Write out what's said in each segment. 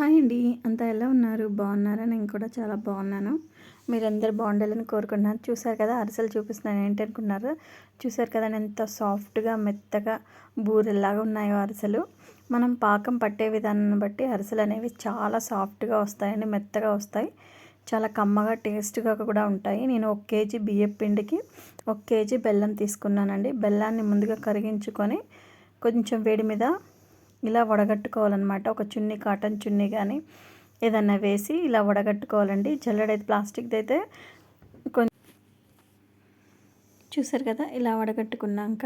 Hi అండి. అంతా ఎలా ఉన్నారు? బాగున్నారా? నేను కూడా చాలా బాగున్నాను. మీరందరూ బాగుండాలని కోరుకుంటున్నాను. చూసారు కదా అరిసెలు చూపిస్తున్నాను. ఏంటి అనుకున్నారు? చూసారు కదా ఎంత సాఫ్ట్గా మెత్తగా బూరెల్లాగా ఉన్నాయో అరిసెలు. మనం పాకం పట్టే విధానాన్ని బట్టి అరిసెలు అనేవి చాలా సాఫ్ట్గా వస్తాయండి మెత్తగా వస్తాయి. చాలా కమ్మగా టేస్ట్గా కూడా ఉంటాయి. నేను ఒక కేజీ బియ్యం పిండికి ఒక కేజీ బెల్లం తీసుకున్నానండి. బెల్లాన్ని ముందుగా కరిగించుకొని కొంచెం వేడి మీద ఇలా వడగట్టుకోవాలన్నమాట. ఒక చున్నీ కాటన్ చున్నీ కానీ ఏదన్నా వేసి ఇలా వడగట్టుకోవాలండి. జల్లెడైతే ప్లాస్టిక్ది అయితే కొంచెం చూసారు కదా ఇలా వడగట్టుకున్నాక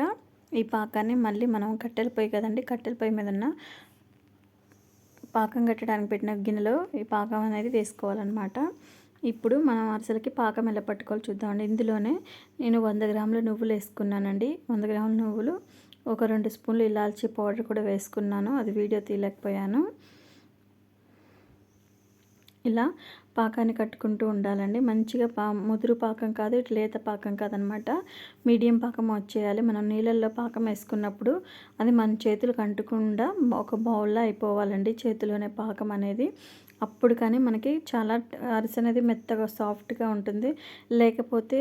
ఈ పాకాన్ని మళ్ళీ మనం కట్టెల పొయ్యి కదండి కట్టెల పొయ్యి మీద ఉన్న పాకం కట్టడానికి పెట్టిన గిన్నెలో ఈ పాకం అనేది వేసుకోవాలన్నమాట. ఇప్పుడు మనం అసలుకి పాకం ఎలా పట్టుకోవాలి చూద్దామండి. ఇందులోనే నేను వంద గ్రాముల నువ్వులు వేసుకున్నానండి. వంద గ్రాముల నువ్వులు ఒక రెండు స్పూన్లు ఇలాల్చి పౌడర్ కూడా వేసుకున్నాను. అది వీడియో తీయలేకపోయాను. ఇలా పాకాన్ని కట్టుకుంటూ ఉండాలండి. మంచిగా పా ముదురు పాకం కాదు ఇటు లేత పాకం కాదనమాట. మీడియం పాకం వచ్చేయాలి మనం నీళ్ళల్లో పాకం వేసుకున్నప్పుడు అది మన చేతులకు అంటకుండా ఒక బౌల్లో అయిపోవాలండి. చేతిలోనే పాకం అనేది అప్పుడు కానీ మనకి చాలా అరిసె అనేది మెత్తగా సాఫ్ట్గా ఉంటుంది. లేకపోతే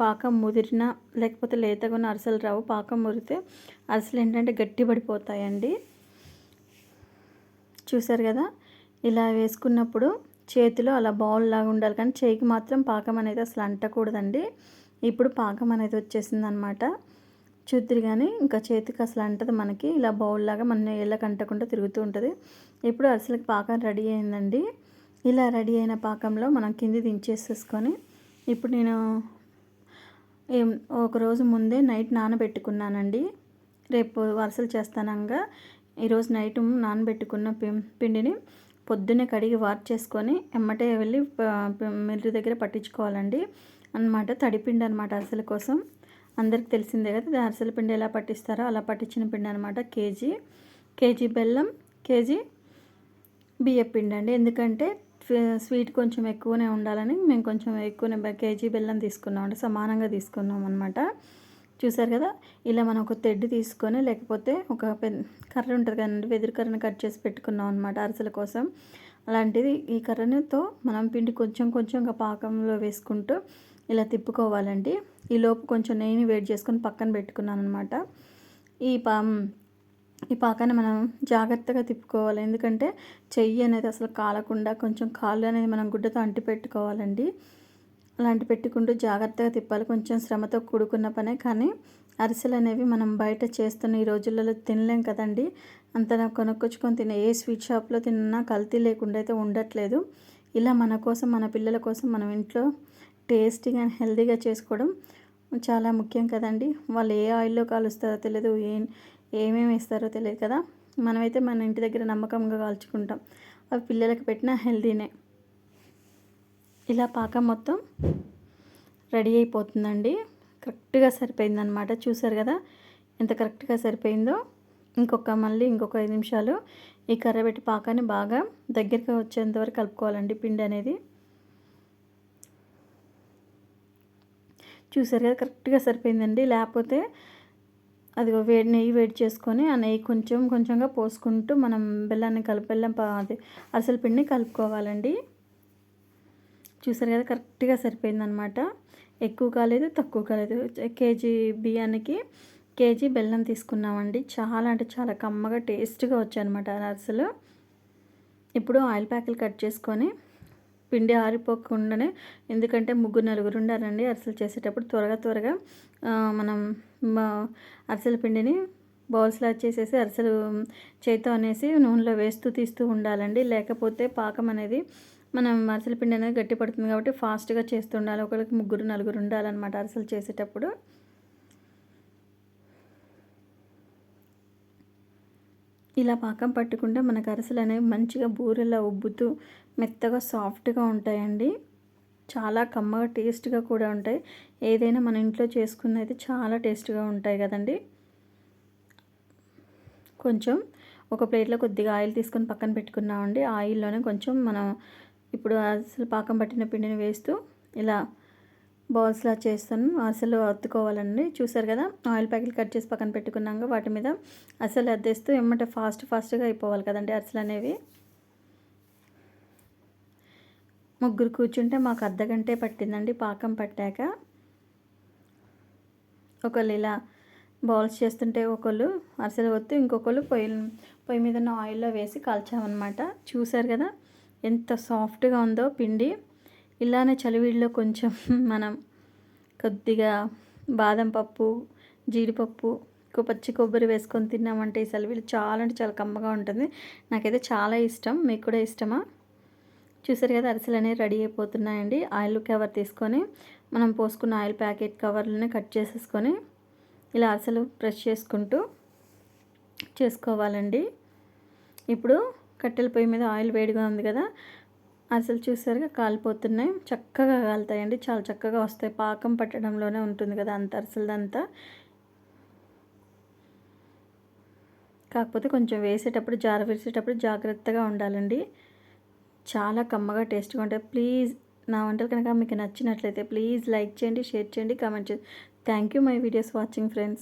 పాకం ముదిరిన లేకపోతే లేతగా ఉన్న అరిసెలు రావు. పాకం మురితే అరిసెలు ఏంటంటే గట్టి పడిపోతాయండి. చూసారు కదా? ఇలా వేసుకున్నప్పుడు చేతిలో అలా బౌల్ లాగా ఉండాలి. కానీ చేయికి మాత్రం పాకం అనేది అసలు అంటకూడదండి. ఇప్పుడు పాకం అనేది వచ్చేసింది అనమాట చూద్దరు కానీ ఇంకా చేతికి అసలు అంటది మనకి. ఇలా బౌల్ లాగా మన ఏళ్ళకి అంటకుండా తిరుగుతూ ఉంటుంది. ఇప్పుడు అరిసెలకి పాకం రెడీ అయిందండి. ఇలా రెడీ అయిన పాకంలో మనం కింది దించేసేసుకొని ఇప్పుడు నేను ఏం ఒకరోజు ముందే నైట్ నానబెట్టుకున్నానండి. రేపు వరుసలు చేస్తానంగా. ఈరోజు నైట్ నానబెట్టుకున్న పిండిని పొద్దున్నే కడిగి వార్ చేసుకొని ఎమ్మటే వెళ్ళి మిల్లు దగ్గర పట్టించుకోవాలండి. అనమాట తడిపిండి అనమాట అరిసెల కోసం. అందరికి తెలిసిందే కదా అరిసెల పిండి ఎలా పట్టిస్తారో అలా పట్టించిన పిండి అనమాట కేజీ కేజీ బెల్లం కేజీ బియ్య పిండి అండి. ఎందుకంటే స్వీట్ కొంచెం ఎక్కువనే ఉండాలని మేము కొంచెం ఎక్కువనే కేజీ బెల్లం తీసుకున్నాం అంటే సమానంగా తీసుకున్నాం అనమాట చూసారు కదా ఇలా మనం ఒక తెడ్డు తీసుకొని లేకపోతే ఒక పెద్ద కర్ర ఉంటుంది కదండి వెదురు కర్రను కట్ చేసి పెట్టుకున్నాం అనమాట అరిసెల కోసం. అలాంటిది ఈ కర్రనితో మనం పిండి కొంచెం కొంచెంగా పాకంలో వేసుకుంటూ ఇలా తిప్పుకోవాలండి ఈ లోపు కొంచెం నెయ్యిని వేడి చేసుకొని పక్కన పెట్టుకున్నాను అనమాట ఈ పా ఈ పాకాన్ని మనం జాగ్రత్తగా తిప్పుకోవాలి. ఎందుకంటే చెయ్యి అనేది అసలు కాలకుండా కొంచెం కాళ్ళు అనేది మనం గుడ్డతో అంటి పెట్టుకోవాలండి అలాంటి పెట్టుకుంటూ జాగ్రత్తగా తిప్పాలి. కొంచెం శ్రమతో కూడుకున్న పనే. కానీ అరిసెలు అనేవి మనం బయట చేస్తున్న ఈ రోజులలో తినలేం కదండి. అంత కొనుక్కొచ్చుకొని తినే ఏ స్వీట్ షాప్లో తిన్నా కల్తీ లేకుండా అయితే ఉండట్లేదు. ఇలా మన కోసం మన పిల్లల కోసం మనం ఇంట్లో టేస్టీగా అండ్ హెల్తీగా చేసుకోవడం చాలా ముఖ్యం కదండి. వాళ్ళు ఏ ఆయిల్లో కాలుస్తారో తెలియదు ఏం ఏమేమి వేస్తారో తెలియదు కదా. మనమైతే మన ఇంటి దగ్గర నమ్మకంగా కాల్చుకుంటాం. అవి పిల్లలకు పెట్టిన హెల్తీనే ఇలా పాకం మొత్తం రెడీ అయిపోతుందండి. కరెక్ట్గా సరిపోయిందనమాట చూసారు కదా? ఎంత కరెక్ట్గా సరిపోయిందో. ఇంకొక మళ్ళీ ఇంకొక ఐదు నిమిషాలు ఈ కర్రబెట్టి పాకాన్ని బాగా దగ్గరికి వచ్చేంత వరకు కలుపుకోవాలండి పిండి అనేది. చూసారు కదా కరెక్ట్గా సరిపోయిందండి. లేకపోతే అది వేడి నెయ్యి వేడి చేసుకొని ఆ నెయ్యి కొంచెం కొంచెంగా పోసుకుంటూ మనం బెల్లాన్ని కలిపి బెల్లం అది అరిసెల పిండిని కలుపుకోవాలండి. చూసారు కదా కరెక్ట్గా సరిపోయిందనమాట ఎక్కువ కాలేదు తక్కువ కాలేదు. కేజీ బియ్యానికి కేజీ బెల్లం తీసుకున్నామండి. చాలా అంటే చాలా కమ్మగా టేస్ట్గా వచ్చాయన్నమాట అరిసెలు. ఇప్పుడు ఆయిల్ ప్యాకెలు కట్ చేసుకొని పిండి ఆరిపోకుండానే ఎందుకంటే ముగ్గురు నలుగురు ఉండాలండి. అరిసెలు చేసేటప్పుడు త్వరగా త్వరగా మనం అరిసెల పిండిని బౌల్స్లా చేసేసి అరిసెలు చేతితో అనేసి నూనెలో వేస్తూ తీస్తూ ఉండాలండి. లేకపోతే పాకం అనేది మనం అరిసెల పిండి అనేది గట్టి పడుతుంది కాబట్టి ఫాస్ట్గా చేస్తూ ఉండాలి. ఒకరికి ముగ్గురు నలుగురు ఉండాలన్నమాట అరిసెలు చేసేటప్పుడు. ఇలా పాకం పట్టుకుంటే మనకు అరిసెలు అనేవి మంచిగా బూరెలా ఉబ్బుతూ మెత్తగా సాఫ్ట్గా ఉంటాయండి. చాలా కమ్మగా టేస్ట్గా కూడా ఉంటాయి. ఏదైనా మన ఇంట్లో చేసుకున్నది చాలా టేస్ట్గా ఉంటాయి కదండి. కొంచెం ఒక ప్లేట్లో కొద్దిగా ఆయిల్ తీసుకొని పక్కన పెట్టుకున్నామండి. ఆయిల్లోనే కొంచెం మనం ఇప్పుడు అసలు పాకం పట్టిన పిండిని వేస్తూ ఇలా బాల్స్లా చేస్తాను. అసలు అత్తుకోవాలండి చూసారు కదా ఆయిల్ ప్యాకెట్ కట్ చేసి పక్కన పెట్టుకున్నాక వాటి మీద అసలు అద్దేస్తూ ఏమంటే ఫాస్ట్ ఫాస్ట్గా అయిపోవాలి కదండి అరిసెలు అనేవి. ముగ్గురు కూర్చుంటే మాకు అర్ధగంటే పట్టిందండి. పాకం పట్టాక ఒకళ్ళు ఇలా బౌల్స్ చేస్తుంటే ఒకళ్ళు అరిసెలు వత్తు ఇంకొకళ్ళు పొయ్యి పొయ్యి మీద ఆయిల్లో వేసి కాల్చామన్నమాట. చూసారు కదా ఎంత సాఫ్ట్గా ఉందో పిండి. ఇలానే చలివిడిలో కొంచెం మనం కొద్దిగా బాదం పప్పు జీడిపప్పు పచ్చి కొబ్బరి వేసుకొని తిన్నామంటే ఈ సెలవులు చాలా అంటే చాలా కమ్మగా ఉంటుంది. నాకైతే చాలా ఇష్టం. మీకు కూడా ఇష్టమా? చూసారు కదా అరిసెలు అనేవి రెడీ అయిపోతున్నాయండి. ఆయిల్ కవర్ తీసుకొని మనం పోసుకున్న ఆయిల్ ప్యాకెట్ కవర్లని కట్ చేసేసుకొని ఇలా అరిసెలు ప్రెస్ చేసుకుంటూ చేసుకోవాలండి. ఇప్పుడు కట్టెల పొయ్యి మీద ఆయిల్ వేడిగా ఉంది కదా అసలు చూసారుగా కాలిపోతున్నాయి. చక్కగా కాలుతాయండి. చాలా చక్కగా వస్తాయి. పాకం పట్టడంలోనే ఉంటుంది కదా అంత అరిసెలదంతా కాకపోతే కొంచెం వేసేటప్పుడు జార వేసేటప్పుడు జాగ్రత్తగా ఉండాలండి. చాలా కమ్మగా టేస్ట్గా ఉంటాయి. ప్లీజ్ నా వంటలు కనుక మీకు నచ్చినట్లయితే ప్లీజ్ లైక్ చేయండి షేర్ చేయండి కామెంట్ చేయండి. Thank you my videos watching friends.